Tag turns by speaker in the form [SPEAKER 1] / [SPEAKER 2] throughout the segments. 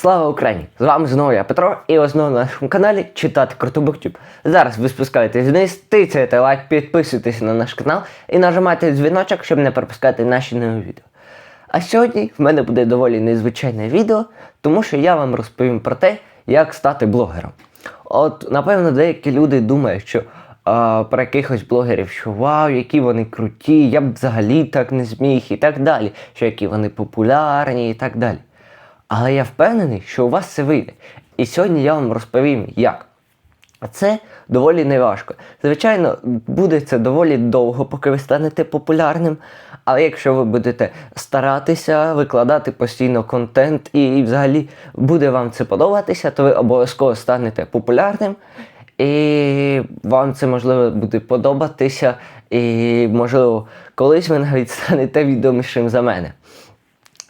[SPEAKER 1] Слава Україні! З вами знову я Петро і ви знову на нашому каналі Читати Круто Буктюб. Зараз ви спускаєтесь вниз, тицяєте лайк, підписуйтесь на наш канал і нажимайте дзвіночок, щоб не пропускати наші нові відео. А сьогодні в мене буде доволі незвичайне відео, тому що я вам розповім про те, як стати блогером. От, напевно, деякі люди думають, що а, про якихось блогерів, що вау, які вони круті, я б взагалі так не зміг і так далі, що які вони популярні і так далі. Але я впевнений, що у вас це вийде. І сьогодні я вам розповім, як. А це доволі неважко. Звичайно, буде це доволі довго, поки ви станете популярним. Але якщо ви будете старатися викладати постійно контент і взагалі буде вам це подобатися, то ви обов'язково станете популярним. І вам це можливо буде подобатися. І, можливо, колись ви навіть станете відомішим за мене.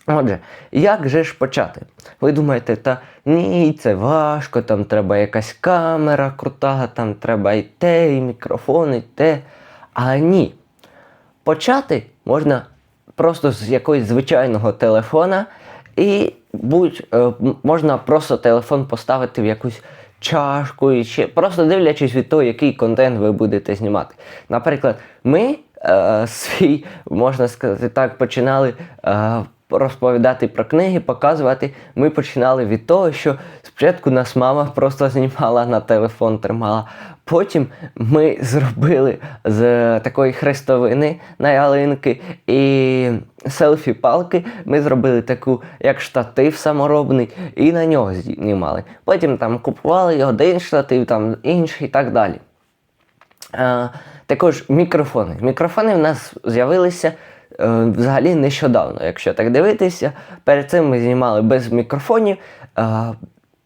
[SPEAKER 1] Отже, як же ж почати? Ви думаєте, та ні, це важко, там треба якась камера крута, там треба і те, і мікрофон, і те. А ні. Почати можна просто з якогось звичайного телефона, і будь, е, можна просто телефон поставити в якусь чашку, і ще, просто дивлячись від того, який контент ви будете знімати. Наприклад, ми е, свій, можна сказати так, починали. Е, Розповідати про книги, показувати. Ми починали від того, що спочатку нас мама просто знімала на телефон, тримала. Потім ми зробили з такої хрестовини на ялинки і селфі-палки. Ми зробили таку, як штатив саморобний, і на нього знімали. Потім там купували один штатив, там інший і так далі. Е, також мікрофони. Мікрофони в нас з'явилися взагалі нещодавно, якщо так дивитися. Перед цим ми знімали без мікрофонів. Е,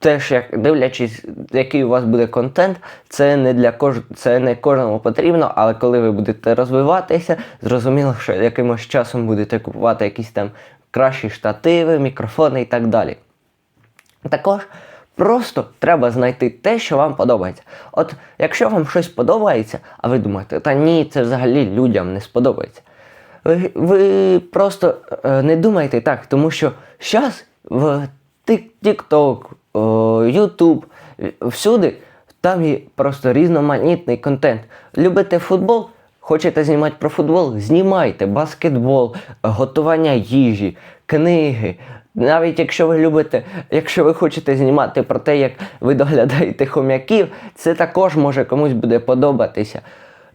[SPEAKER 1] теж як дивлячись, який у вас буде контент, це не для кож... це не кожному потрібно, але коли ви будете розвиватися, зрозуміло, що якимось часом будете купувати якісь там кращі штативи, мікрофони і так далі. Також просто треба знайти те, що вам подобається. От якщо вам щось подобається, а ви думаєте, та ні, це взагалі людям не сподобається. Ви, ви просто е, не думайте так, тому що зараз в TikTok, YouTube, е, всюди там є просто різноманітний контент. Любите футбол? Хочете знімати про футбол? Знімайте баскетбол, готування їжі, книги. Навіть якщо ви любите, якщо ви хочете знімати про те, як ви доглядаєте хом'яків, це також може комусь буде подобатися.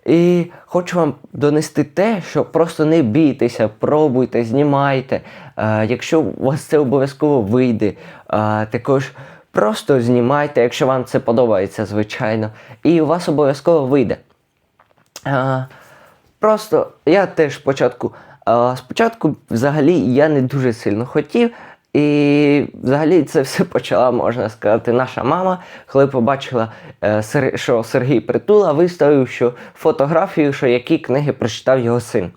[SPEAKER 1] І хочу вам донести те, що просто не бійтеся, пробуйте, знімайте. Е, якщо у вас це обов'язково вийде, е, також просто знімайте, якщо вам це подобається, звичайно. І у вас обов'язково вийде. Е, Просто я теж спочатку. Спочатку взагалі я не дуже сильно хотів. І взагалі це все почала, можна сказати, наша мама, коли побачила, е, що Сергій Притула виставив що фотографію, що які книги прочитав його син.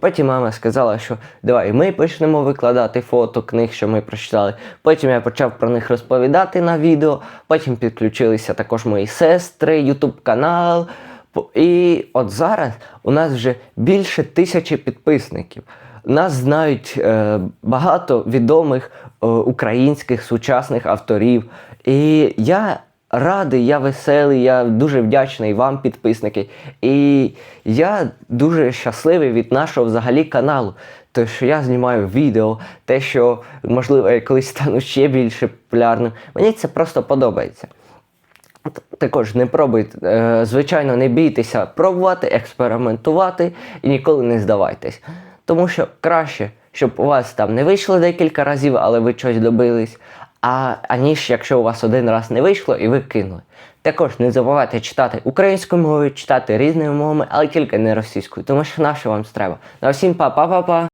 [SPEAKER 1] Потім мама сказала, що давай ми почнемо викладати фото книг, що ми прочитали. Потім я почав про них розповідати на відео. Потім підключилися також мої сестри, Ютуб канал. І от зараз у нас вже більше тисячі підписників. Нас знають е, багато відомих е, українських сучасних авторів. І я радий, я веселий, я дуже вдячний вам, підписники. І я дуже щасливий від нашого взагалі каналу. Те, що я знімаю відео, те, що можливо я колись стану ще більше популярним. Мені це просто подобається. Також не пробуйте, е, звичайно, не бійтеся пробувати, експериментувати і ніколи не здавайтесь. Тому що краще, щоб у вас там не вийшло декілька разів, але ви щось добились, а, аніж якщо у вас один раз не вийшло і ви кинули. Також не забувайте читати українською мовою, читати різними мовами, але тільки не російською, тому що на що вам треба. На всім па-па-па-па!